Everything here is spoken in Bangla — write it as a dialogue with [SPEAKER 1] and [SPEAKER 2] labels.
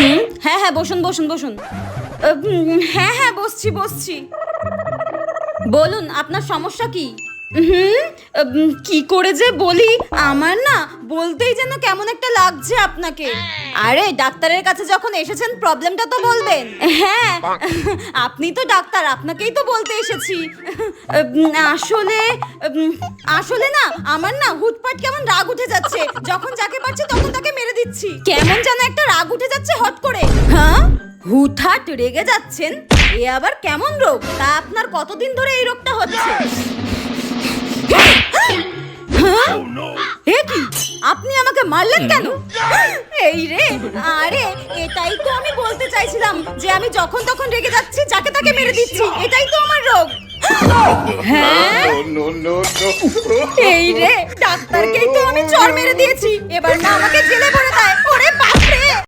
[SPEAKER 1] হুম? হ্যাঁ হ্যাঁ বসুন বসুন বসুন। হ্যাঁ হ্যাঁ বসছি বসছি। বলুন, আপনার সমস্যা কি? হুম? কি করে যে বলি? আমার না বলতেই যেন কেমন একটা লাগছে আপনাকে। আরে, ডাক্তারের কাছে যখন এসেছেন, প্রবলেমটা তো বলবেন। হ্যাঁ আপনি তো ডাক্তার, আপনাকেই তো বলতে এসেছি। আসলে আসলে না, আমার না হুটপাট কেমন রাগ উঠে যাচ্ছে। যখন যাকে পাচ্ছি তখন তাকে দিচ্ছি। কেমন যেন একটা রাগ উঠে যাচ্ছে হট করে। হ্যাঁ? হুটহাট রেগে যাচ্ছেন? এ আবার কেমন রোগ? তা আপনার কতদিন ধরে এই রোগটা হচ্ছে? হ্যাঁ? কি? আপনি আমাকে মারলেন কেন? এই রে আরে এটাই তো আমি বলতে চাইছিলাম যে আমি যখন তখন রেগে যাচ্ছি যাকে তাকে মেরে দিচ্ছি এটাই তো আমার রোগ। হ্যাঁ. এই রে ডাক্তারকেই তো আমি চর মেরে দিয়েছি। এবার না আমাকে জেলে